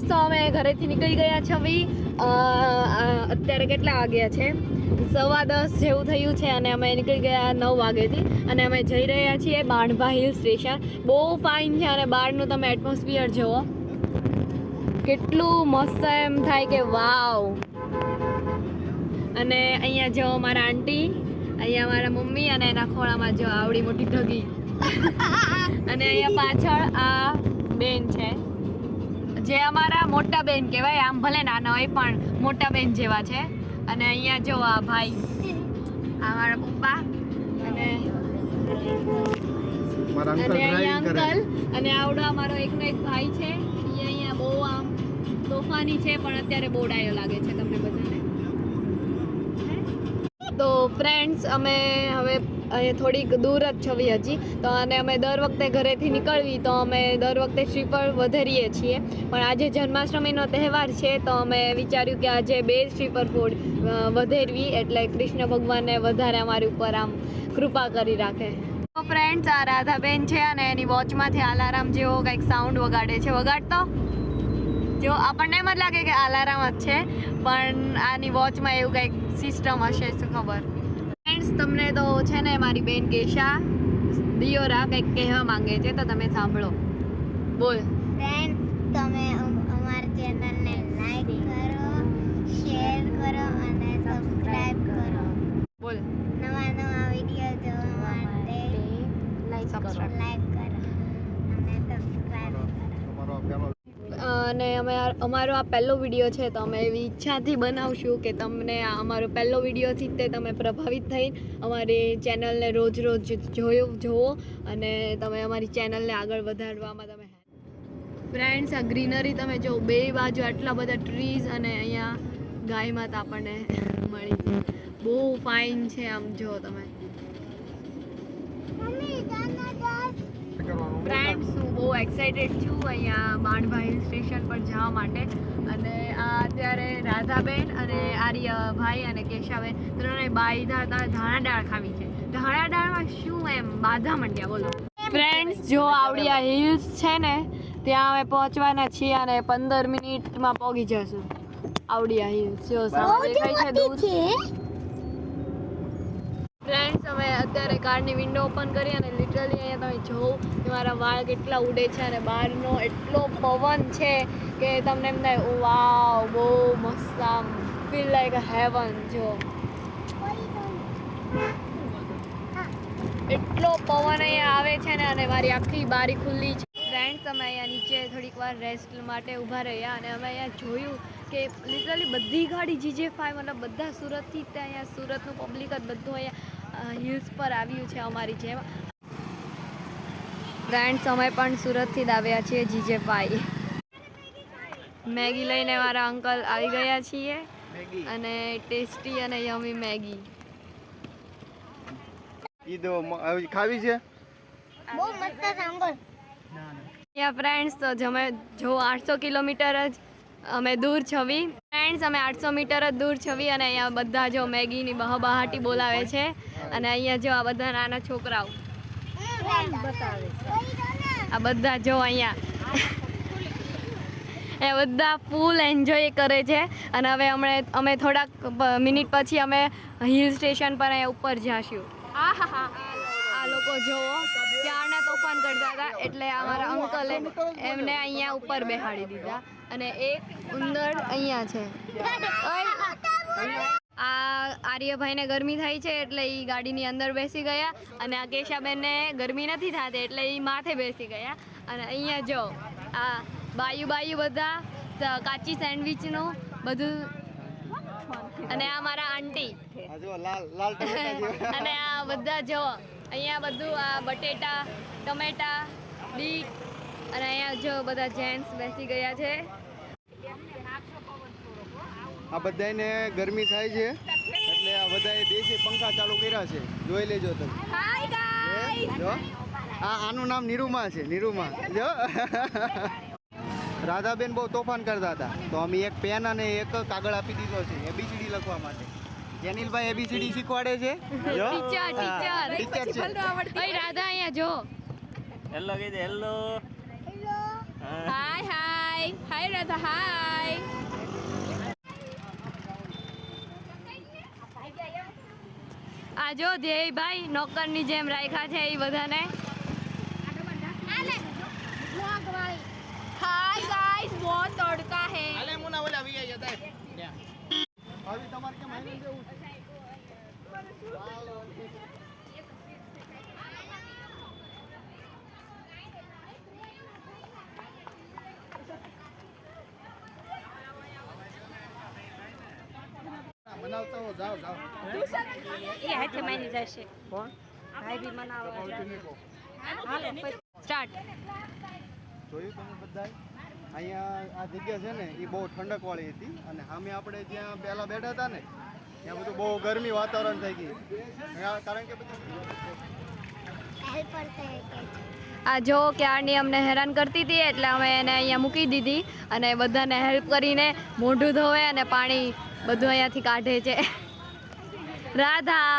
Guys તો અમે ઘરેથી નીકળી ગયા છે હવે અ, અ, અત્યારે કેટલા વાગ્યા છે? સવા દસ જેવું થયું છે અને અમે નીકળી ગયા નવ વાગેથી અને અમે જઈ રહ્યા છીએ બાણભા હિલ સ્ટેશન. બહુ ફાઇન છે અને બહારનું તમે એટમોસ્ફિયર જુઓ. કેટલું મસ્ત એમ થાય કે વાવ. અને અહીંયા જો મારા આંટી અહીંયા મારા મમ્મી અને એના ખોળામાં જો આવડી મોટી ઢગી. અને અહીંયા પાછળ આ બેન છે. જે અમારા મોટા બેન કહેવાય આમ ભલે નાના હોય પણ મોટા બેન જેવા છે. અને અહીંયા જો આ ભાઈ આ મારા પપ્પા અને અને અહીંયા અંકલ અને આવડો અમારો એકનો એક ભાઈ છે. અહીંયા બહુ આમ તોફાની છે પણ અત્યારે બહુ ડાયો લાગે છે તમને બધાને. તો ફ્રેન્ડ્સ અમે હવે અહીંયા થોડીક દૂર જ છવી હજી. તો અને અમે દર વખતે ઘરેથી નીકળવી, તો અમે દર વખતે શ્રીફળ વધારીએ છીએ. પણ આજે જન્માષ્ટમીનો તહેવાર છે, તો અમે વિચાર્યું કે આજે બે શ્રીફળ ફૂડ વધેરવી. એટલે કૃષ્ણ ભગવાનને વધારે અમારી ઉપર આમ કૃપા કરી રાખે. તો ફ્રેન્ડ્સ આ રાધાબેન છે અને એની વોચમાંથી અલાર્મ જેવો કંઈક સાઉન્ડ વગાડે છે. વગાડતો? જો આપણને એમ જ લાગે કે અલાર્મ જ છે પણ આની વોચમાં એવું કંઈક સિસ્ટમ હશે શું ખબર. ફ્રેન્ડ્સ તમને તો છે ને મારી બેન કેશા દિયોરા કંઈક કહેવા માંગે છે તો તમે સાંભળો. બોલ. ફ્રેન્ડ તમે અમ- અમારી ચેનલને લાઈક કરો શેર કરો અને સબસ્ક્રાઇબ કરો. બોલ. નવા નવા વીડિયો જોવા માટે Subscribe. લાઈક કરો અને સબસ્ક્રાઇબ કરો તમારો આ પહેલો અને અમે આ- અમારો આ પહેલો વીડિયો છે તો અમે એવી ઈચ્છાથી બનાવશું કે તમને આ અમારો પહેલો વિડીયોથી તે તમે પ્રભાવિત થઈ અમારી ચેનલને રોજ રોજ જોયો જોવો અને તમે અમારી ચેનલને આગળ વધારવામાં તમે ફ્રેન્ડ્સ આ ગ્રીનરી તમે જો બે બાજુ આટલા બધા ટ્રીઝ અને અહીંયા ગાય માતા આપણને મળી છે બહુ ફાઇન છે આમ જો તમે. એક્સાઇટેડ છું અહીંયા બાણભા હિલ સ્ટેશન પર જવા માટે. અને આ અત્યારે રાધાબેન અને આર્યભાઈ અને કેશાબેન ત્રણે બાયધા હતા ધાણા દાળ ખાવી છે. ધાણા દાળમાં શું એમ? બાધા મંડ્યા બોલો. ફ્રેન્ડ્સ જો આવડિયા હિલ્સ છે ને ત્યાં અમે પહોંચવાના છીએ અને પંદર મિનિટમાં પહોંચી જશું. આવડિયા હિલ્સ જો સામે દેખાય છે દૂર. ફ્રેન્ડ્સ અમે અત્યારે કારની વિન્ડો ઓપન કરી અને લિટરલી અહીંયા તમે જોવો કે મારા વાળ કેટલા ઉડે છે અને બહારનો એટલો પવન છે કે તમને એમ થાય "ઓ, વાવ બહુ મસ્ત આમ ફીલ લાઈક હેવન જો. એટલો પવન અહીંયા આવે છે ને અને મારી આખી બારી ખુલ્લી છે. ફ્રેન્ડ્સ અમે અહીંયા નીચે થોડીક વાર રેસ્ટ માટે ઊભા રહ્યા અને અમે અહીંયા જોયું કે લિટરલી બધી ગાડી જીજે ફાઈવ મતલબ બધા સુરતથી ત્યાં અહીંયા સુરતનું પબ્લિક જ બધું અહીંયા હિલ્સ પર આવ્યું છે અમારી જેમ. ફ્રેન્ડ્સ અમે પણ સુરતથી જ આવ્યા છીએ જીજે ફાઈ મેગી લઈને મારા અંકલ આવી ગયા છીએ અને ટેસ્ટી અને યમી મેગી. ઈદો ખાવી છે? બહુ મસ્ત સાંભળ યા ફ્રેન્ડ્સ તો જમે જો આઠસો કિલોમીટર જ અમે દૂર છવી. ફ્રેન્ડ્સ અમે આઠસો મીટર જ દૂર છવી અને અહીંયા બધા જો મેગીની બહાબહાટી બોલાવે છે. અને અહીંયા જો આ બધા નાના છોકરાઓ. આ બધા જો અહીંયા. એ બધા ફૂલ એન્જોય કરે છે. અને હવે અમે અમે થોડાક મિનિટ પછી અમે હિલ સ્ટેશન પર અહીંયા ઉપર જાશું. આ લોકો જોવો ત્યારના તોફાન કરતા હતા એટલે અમારા અંકલે એમને અહીંયા ઉપર બેહાડી દીધા. અને એક ઉંદર અહીંયા છે. આ આર્યભાઈને ગરમી થાય છે એટલે એ ગાડીની અંદર બેસી ગયા અને આ કેશાબેનને ગરમી નથી થતી એટલે એ માથે બેસી ગયા. અને અહીંયા જો આ બાયુ બાયુ બધા કાચી સેન્ડવિચનું બધું અને આ મારા આંટી. અને આ બધા જો અહીંયા બધું આ બટેટા ટમેટા બીટ અને અહીંયા જો બધા જેન્ટ્સ બેસી ગયા છે. આ બધાને ગરમી થાય છે. એટલે આ બધાએ દેશી પંખા ચાલુ કર્યા છે. જોઈ લેજો તમે. જો. આ આનું નામ નિરૂમા છે નિરૂમા. જો. રાધાબેન બહુ તોફાન કરતા હતા. તો અમે એક પેન અને એક કાગળ આપી દીધો છે એબીસીડી લખવા માટે. જેનિલભાઈ એબીસીડી શીખવાડે છે? જો. ટીચર ટીચર ટીચર છે ઓય રાધા અહીંયા જો. હેલો કહી દે hello hello hi hi hi hi Radha. Hi આ જો ધ્યેયભાઈ નોકરની જેમ રાખ્યા છે એ બધાને. હાય ગાઈસ બહુ તડકા હે આવી તમારે કેમ આવીને જવું બનાવતા હો જાઓ જાઓ. એ હાથે માની જશે. કોણ? ભાઈ બી મનાવવા સ્ટાર્ટ. જોયું તમે બધાય? અહીંયા આ જગ્યા છે ને એ બહુ ઠંડક વાળી હતી અને સામે આપણે જ્યાં પહેલા બેઠા હતા ને ત્યાં બધું બહુ ગરમી વાતાવરણ થઈ ગયું. કારણ કે બધું આ જો ક્યારની અમને હેરાન કરતી હતી એટલે અમે એને અહીંયા મૂકી દીધી અને બધાને હેલ્પ કરીને મોઢું ધોવે અને પાણી બધું અહીંયાથી કાઢે છે. રાધા,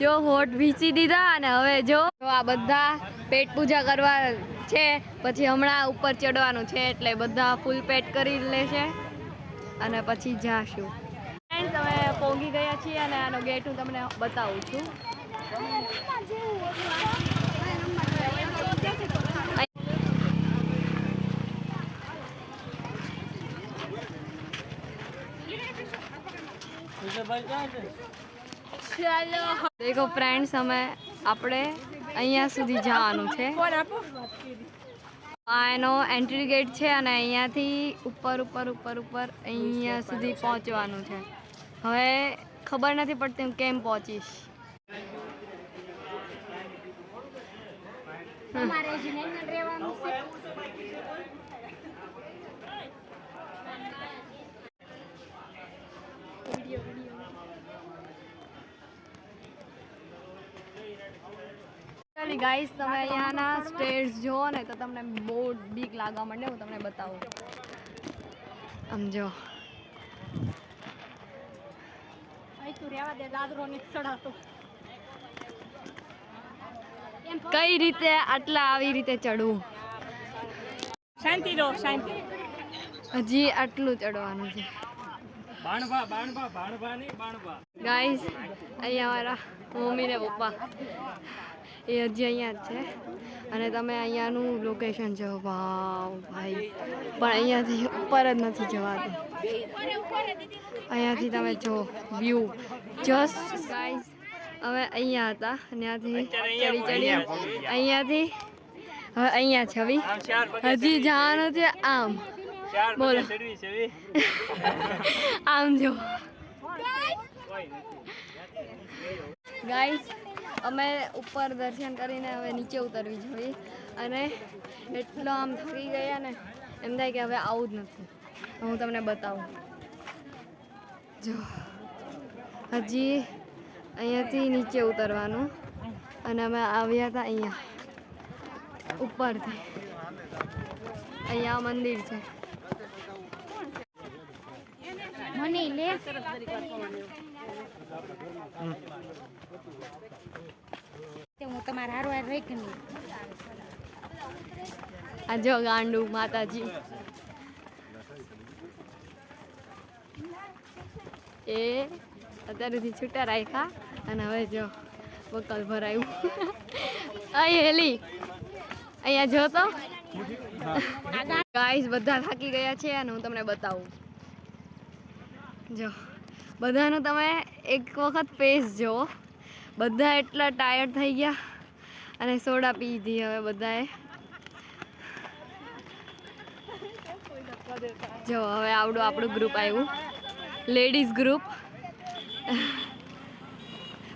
જો હોટ વીંચી દીધા અને હવે જો આ બધા પેટ પૂજા કરવા છે, પછી હમણાં ઉપર ચડવાનું છે એટલે બધા ફૂલ પેટ કરી લેશે અને પછી જાશું. ફ્રેન્ડ્સ અમે પોગી ગયા છીએ અને આનો ગેટ હું તમને બતાવું છું. દેખો ફ્રેન્ડ્સ અમે આપણે અહીંયા સુધી જવાનું છે. આ એનો એન્ટ્રી ગેટ છે અને અહીંયાથી ઉપર ઉપર ઉપર ઉપર અહીંયા સુધી પહોંચવાનું છે. હવે ખબર નથી પડતી હું કેમ પહોંચીશ. રહેવાનું છે? ચાલી ગાઈસ તમે અહીંયાના સ્ટેર્સ જુઓ ને તો તમને બહુ બીક લાગવા માંડે હું તમને બતાવું. આમ જો. કઈ રીતે આટલા આવી રીતે ચડવું શાંતિ રહો શાંતિ. હજી આટલું ચડવાનું છે. ગાઈસ અહીંયા મારા મમ્મી ને પપ્પા. એ હજી અહીંયા જ છે. અને તમે અહીંયાનું લોકેશન જો વાવ ભાઈ. પણ અહીંયાથી ઉપર જ નથી જવાતું અહીંયાથી તમે જો વ્યૂ જસ્ટ ગાઈઝ અમે અહીંયા હતા. ત્યાંથી ચડી ચડી અહીંયાથી હવે અહીંયા છવી હજી જવાનું છે આમ. બોલો. આમ જો. ગાઈસ અમે ઉપર દર્શન કરીને હવે નીચે ઉતરવી જોઈએ. અને એટલો આમ થકી ગયા ને, એમ થાય કે હવે આવું જ નથી. હું તમને બતાવું. જો, હજી અહીંયાથી નીચે ઉતરવાનું. અને અમે આવ્યા હતા અહીંયા, ઉપરથી. અહીંયા મંદિર છે. લે હું તમારા હારો નહીં આ જો ગાંડુ માતાજી એ અત્યારેથી છૂટા રાખ્યા અને હવે જો બકલ ભરાયું અહીં હેલી અહીંયા જો તો ગાઈસ બધા થાકી ગયા છે અને હું તમને બતાવું. જો, બધાનું તમે એક વખત ફેસ જુઓ બધા એટલા ટાયર્ડ થઈ ગયા. અને સોડા પી દીધી હવે બધાએ. જો, હવે આવડું આપણું ગ્રુપ આવ્યું. લેડીઝ ગ્રુપ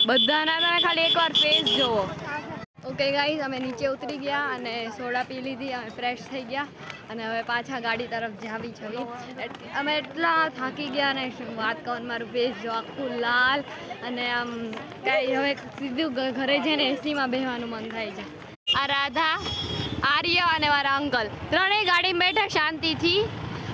બધાના તમે ખાલી એકવાર ફેસ જોવો. ઓકે ગાઈઝ અમે નીચે ઉતરી ગયા અને સોડા પી લીધી, અમે ફ્રેશ થઈ ગયા અને હવે પાછા ગાડી તરફ જાવી છવી અમે એટલા થાકી ગયા ને શું વાત કહું મારું ફેસ જો આખું લાલ અને આમ કાંઈ હવે સીધું ઘરે ઘરે જઈને એસીમાં બેસવાનું મન થાય છે. આ રાધા, આર્ય અને મારા અંકલ ત્રણેય ગાડી બેઠા શાંતિથી.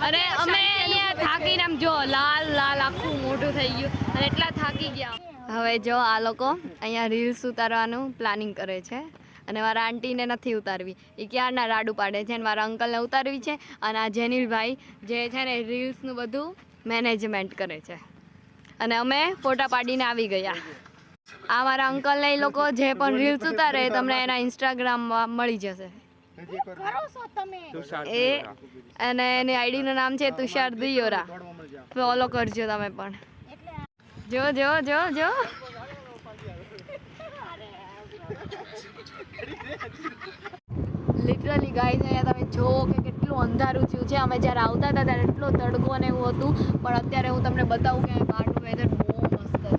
અને અમે અહીંયા થાકીને આમ જો લાલ લાલ આખું મોટું થઈ ગયું અને એટલા થાકી ગયા. હવે જો આ લોકો અહીંયા રીલ્સ ઉતારવાનું પ્લાનિંગ કરે છે. અને મારા આંટીને નથી ઉતારવી. એ ક્યારના રાડુ પાડે છે અને મારા અંકલને ઉતારવી છે. અને આ જેનિલભાઈ જે છે ને રીલ્સનું બધું મેનેજમેન્ટ કરે છે. અને અમે ફોટા પાડીને આવી ગયા. આ મારા અંકલને એ લોકો જે પણ રીલ્સ ઉતારે એ તમને એના ઇન્સ્ટાગ્રામમાં મળી જશે. એ અને એની આઈડીનું નામ છે તુષાર દિયોરા. ફોલો કરજો તમે પણ. જો જો જો જો. લિટરલી ગાઈઝ અહીંયા તમે જુઓ કે કેટલું અંધારું થયું છે. અમે જ્યારે આવતા હતા ત્યારે એટલો તડકો ને એવું હતું. પણ અત્યારે હું તમને બતાવું કે બહારનું વેધર બહુ મસ્ત છે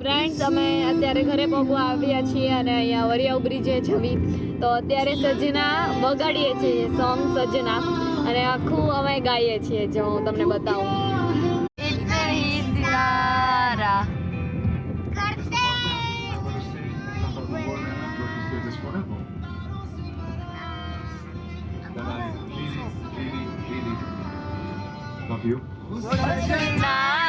ફ્રેન્ડ્સ અમે અત્યારે ઘરે પગવા આવ્યા છીએ અને અહીંયા વરિયાવ બ્રિજે છવી તો અત્યારે સજના વગાડીએ છીએ સોંગ સજના અને આખું અમે ગાઈએ છીએ જો હું તમને બતાવું. Love you. સજના